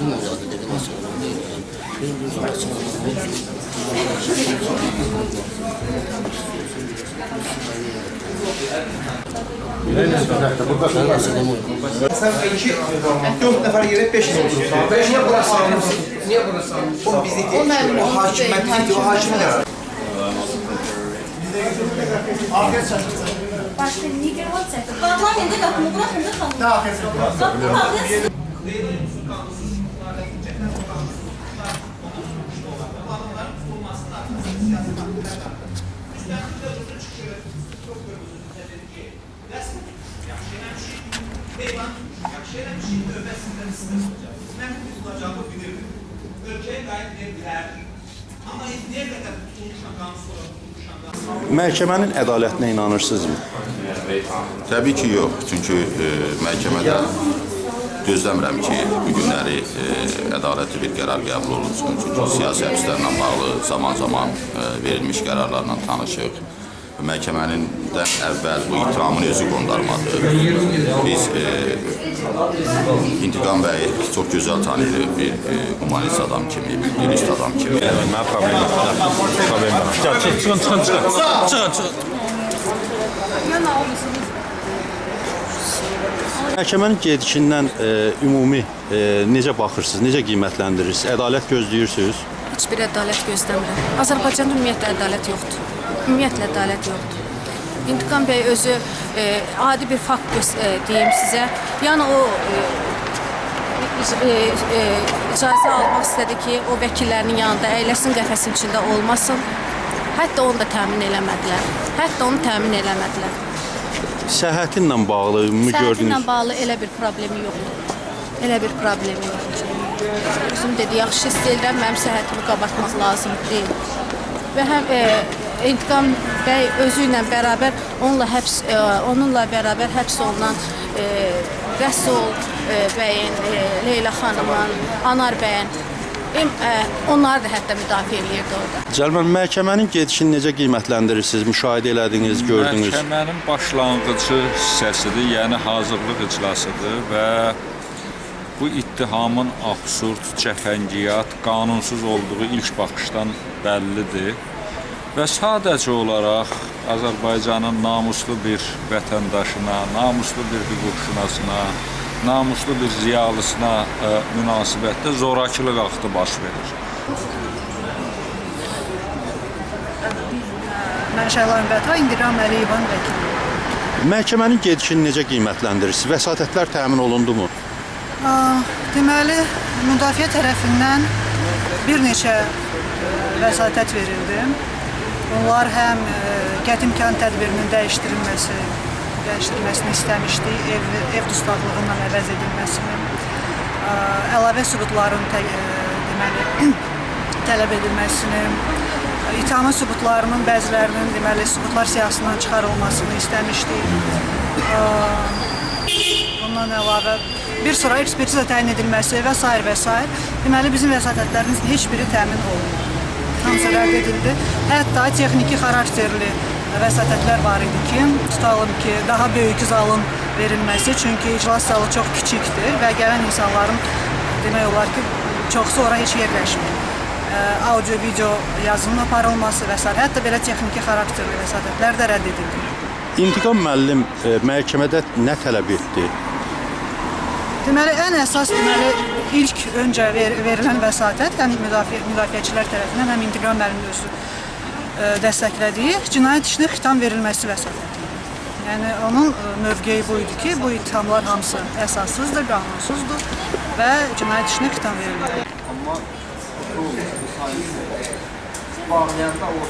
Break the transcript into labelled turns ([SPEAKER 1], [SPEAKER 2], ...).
[SPEAKER 1] Uzun uzadı dedim aslında. Değil yani. Benim nasıl demoyum?
[SPEAKER 2] Sen iki, dört nefer yere beş yıl oturursun. Beş niye burası almışsın? Niye burası almışsın? O bizlik değil. O hakim, ben bizlik değil, o hakim ne?
[SPEAKER 3] Başka niye WhatsApp? Parlamentte kapımı bırakın da kalın. Kapı kalın.
[SPEAKER 4] Məhkəmənin ədalətinə inanırsınızmı?
[SPEAKER 5] Təbii ki, yox. Çünki e, məhkəmədə gözləmirəm ki, bu günləri e, ədalətli bir qərar qəbul olunsun. Çünki siyasi həbslərlə bağlı zaman-zaman e, verilmiş qərarlarla tanışıq. Məhkəmənindən əvvəl bu ittihamın özü qondarmadır. Biz e, İntiqam bəy çox gözəl tanıyırıq bir e, humanist adam kimi, bir dürüst adam kimi.
[SPEAKER 4] Mən problem yox. Problem yox. Çıxın, çıxın, çıxın. Çıxın, çıxın. Məhkəmənin gedişindən e, ümumi e, necə baxırsınız, necə qiymətləndirirsiniz? Ədalət gözləyirsiniz?
[SPEAKER 6] Heç bir ədalət gözləmirəm. Azərbaycanda ümumiyyətlə ədalət yoxdur. Ümumiyyətlə ədalət yoxdur. İntiqam bəy özü e, adi bir fakt e, deyim sizə. Yəni o e, e, e, icazə almaq istədi ki, o vəkillərinin yanında əyləşsin qəfəsin içində olmasın. Hətta onu da təmin eləmədilər. Hətta onu təmin eləmədilər.
[SPEAKER 4] Səhhətinlə bağlı
[SPEAKER 6] Səhhətinlə
[SPEAKER 4] gördünüz?
[SPEAKER 6] bağlı elə bir problemi yoxdur. Elə bir problemi yoxdur. Özüm dedi, yaxşı hiss edirəm, mənim səhhətimi qabartmaq lazım deyil. Və həm e, İntiqam bəy özü ilə bərabər onunla həbs e, onunla bərabər həbs olunan e, Rəsul e, bəyin, e, Leyla xanımın, Anar bəyin em, e, onları da hətta müdafiə eləyirdi orada.
[SPEAKER 4] Cəlmən məhkəmənin gedişini necə qiymətləndirirsiniz? Müşahidə elədiniz, gördünüz?
[SPEAKER 7] Məhkəmənin başlanğıcı hissəsidir, yəni hazırlıq iclasıdır və bu ittihamın absurd, cəfəngiyat, qanunsuz olduğu ilk baxışdan bəllidir. Və sadəcə olaraq Azərbaycanın namuslu bir vətəndaşına, namuslu bir hüquqşünasına, namuslu bir ziyalısına ə, münasibətdə zorakılıq aktı baş verir.
[SPEAKER 8] Mən Şəhlan Bəta, İndiram Əliyevan vəkili.
[SPEAKER 4] Məhkəmənin gedişini necə qiymətləndirirsiniz? Vəsatətlər təmin olundumu?
[SPEAKER 8] Deməli, müdafiə tərəfindən bir neçə e, vəsatət verildi. Onlar həm e, qət imkan tədbirinin dəyişdirilməsi, dəyişdirilməsini istəmişdi, ev, ev dustaqlığından əvəz edilməsini, ah, əlavə sübutların tə, e, deməli, tələb edilməsini, ithamın sübutlarının bəzilərinin deməli sübutlar siyahısından çıxarılmasını istəmişdik. Ah, Bundan əlavə bir sıra ekspertiza təyin edilməsi və s. və s. Deməli bizim vəsatətlərimizin heç biri təmin olunmur. Hamısı rədd edildi. Hətta texniki xarakterli vəsatətlər var idi ki, tutalım ki, daha böyük zalın verilməsi, çünki iclas zalı çox kiçikdir və gələn insanların demək olar ki, çoxsu ora heç yerləşmir. Audio, video yazının aparılması və s. Hətta belə texniki xarakterli vəsatətlər də rədd edildi.
[SPEAKER 4] İntiqam müəllim e, məhkəmədə nə tələb etdi?
[SPEAKER 8] Deməli, ən əsas deməli ilk öncə ver, verilən vəsatət, həm müdafiə müdafiəçilər tərəfindən, həm İntiqam müəllimin özü dəstəklədiyi cinayət işinə xitam verilməsi vəsatəti. Yəni onun ə, mövqeyi bu idi ki, bu ittihamlar hamısı əsassızdır, qanunsuzdur və cinayət işinə xitam verilməlidir.
[SPEAKER 1] Bağlayanda o